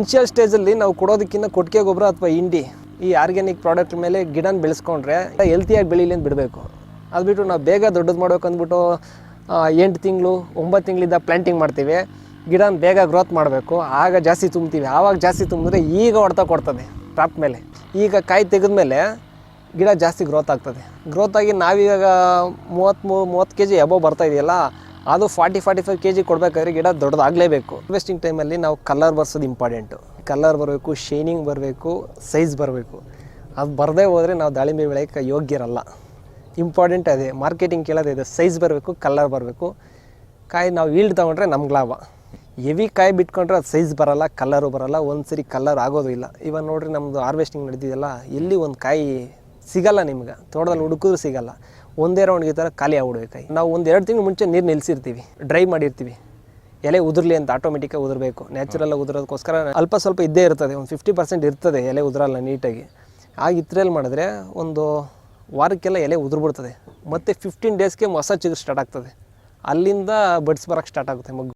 Initial ಸ್ಟೇಜಲ್ಲಿ ನಾವು ಕೊಡೋದಕ್ಕಿಂತ ಕೊಟ್ಟಿಗೆ ಗೊಬ್ಬರ ಅಥವಾ ಇಂಡಿ ಈ ಆರ್ಗ್ಯಾನಿಕ್ ಪ್ರಾಡಕ್ಟ್ ಮೇಲೆ ಗಿಡನ ಬೆಳೆಸ್ಕೊಂಡ್ರೆ ಹೆಲ್ತಿಯಾಗಿ ಬೆಳೀಲಿ ಅಂತ ಬಿಡಬೇಕು. ಅದು ಬಿಟ್ಟು ನಾವು ಬೇಗ ದೊಡ್ಡದು ಮಾಡ್ಬೇಕು ಅಂದ್ಬಿಟ್ಟು ಎಂಟು ತಿಂಗಳು, ಒಂಬತ್ತು ತಿಂಗಳಿಂದ ಪ್ಲ್ಯಾಂಟಿಂಗ್ ಮಾಡ್ತೀವಿ. ಗಿಡನ ಬೇಗ ಗ್ರೋತ್ ಮಾಡಬೇಕು. ಆಗ ಜಾಸ್ತಿ ತುಂಬ್ತೀವಿ. ಆವಾಗ ಜಾಸ್ತಿ ತುಂಬಿದ್ರೆ ಈಗ ಹೊಡೆತ ಕೊಡ್ತದೆ ಟ್ರಾಪ್ ಮೇಲೆ. ಈಗ ಕಾಯಿ ತೆಗೆದ್ಮೇಲೆ ಗಿಡ ಜಾಸ್ತಿ ಗ್ರೋತ್ ಆಗ್ತದೆ. ಗ್ರೋತ್ ಆಗಿ ನಾವೀಗ ಮೂವತ್ತ್ಮೂರು ಮೂವತ್ತು ಕೆ ಜಿ ಎಬೋ ಬರ್ತಾ ಇದೆಯಲ್ಲ ಅದು forty forty five K G ಕೊಡಬೇಕಾದ್ರೆ ಗಿಡ ದೊಡ್ಡದಾಗಲೇಬೇಕು. ಇನ್ವೆಸ್ಟಿಂಗ್ ಟೈಮಲ್ಲಿ ನಾವು ಕಲರ್ ಬರ್ಸೋದು ಇಂಪಾರ್ಟೆಂಟು ಕಲರ್ ಬರಬೇಕು ಶೈನಿಂಗ್ ಬರಬೇಕು ಸೈಜ್ ಬರಬೇಕು. ಅದು ಬರದೇ ಹೋದರೆ ನಾವು ದಾಳಿಂಬೆ ಬೆಳೆಯೋಕ್ಕೆ ಯೋಗ್ಯರಲ್ಲ. ಇಂಪಾರ್ಟೆಂಟ್ ಅದೇ. ಮಾರ್ಕೆಟಿಂಗ್ ಕೇಳೋದು ಇದೆ. ಸೈಜ್ ಬರಬೇಕು ಕಲರ್ ಬರಬೇಕು. ಕಾಯಿ ನಾವು ಈಲ್ಡ್ ತೊಗೊಂಡ್ರೆ ನಮ್ಗೆ ಲಾಭ. ಹೆವಿ ಕಾಯಿ ಬಿಟ್ಕೊಂಡ್ರೆ ಅದು ಸೈಜ್ ಬರಲ್ಲ ಕಲರು ಬರಲ್ಲ ಒಂದು ಸರಿ ಕಲರ್ ಆಗೋದು ಇಲ್ಲ. ಇವಾಗ ನೋಡ್ರಿ ನಮ್ಮದು ಹಾರ್ವೆಸ್ಟಿಂಗ್ ನಡೆದಿದೆಯಲ್ಲ ಎಲ್ಲಿ ಒಂದು ಕಾಯಿ ಸಿಗಲ್ಲ ನಿಮ್ಗೆ. ತೋಟದಲ್ಲಿ ಹುಡುಕಿದ್ರು ಸಿಗಲ್ಲ. ಒಂದೇ ರೌಂಡ್ಗೆ ಈ ಥರ ಖಾಲಿ ಆಗ್ಬಿಡ್ಬೇಕು ಕಾಯಿ ನಾವು ಒಂದು ಎರಡು ತಿಂಗಳು ಮುಂಚೆ ನೀರು ನಿಲ್ಲಿಸಿರ್ತೀವಿ ಡ್ರೈ ಮಾಡಿರ್ತೀವಿ. ಎಲೆ ಉದುರ್ಲಿ ಅಂತ ಆಟೋಮೆಟಿಕಾಗಿ ಉದುರಬೇಕು. ನ್ಯಾಚುರಲ್ ಉದುರೋದಕ್ಕೋಸ್ಕರ ಅಲ್ಪ ಸ್ವಲ್ಪ ಇದ್ದೇ ಇರ್ತದೆ. ಒಂದು ಫಿಫ್ಟಿ ಪರ್ಸೆಂಟ್ ಇರ್ತದೆ ಎಲೆ ಉದುರಲ್ಲ ನೀಟಾಗಿ. ಆಗ ಇತ್ರೆಯಲ್ಲಿ ಮಾಡಿದ್ರೆ ಒಂದು ವಾರಕ್ಕೆಲ್ಲ ಎಲೆ ಉದುರ್ಬಿಡ್ತದೆ. ಮತ್ತು ಫಿಫ್ಟೀನ್ ಡೇಸ್ಗೆ ಹೊಸ ಚಿಗುರು ಸ್ಟಾರ್ಟ್ ಆಗ್ತದೆ. ಅಲ್ಲಿಂದ ಬಡ್ಸ್ ಬರೋಕ್ಕೆ ಸ್ಟಾರ್ಟ್ ಆಗುತ್ತೆ ಮಗ್ಗು.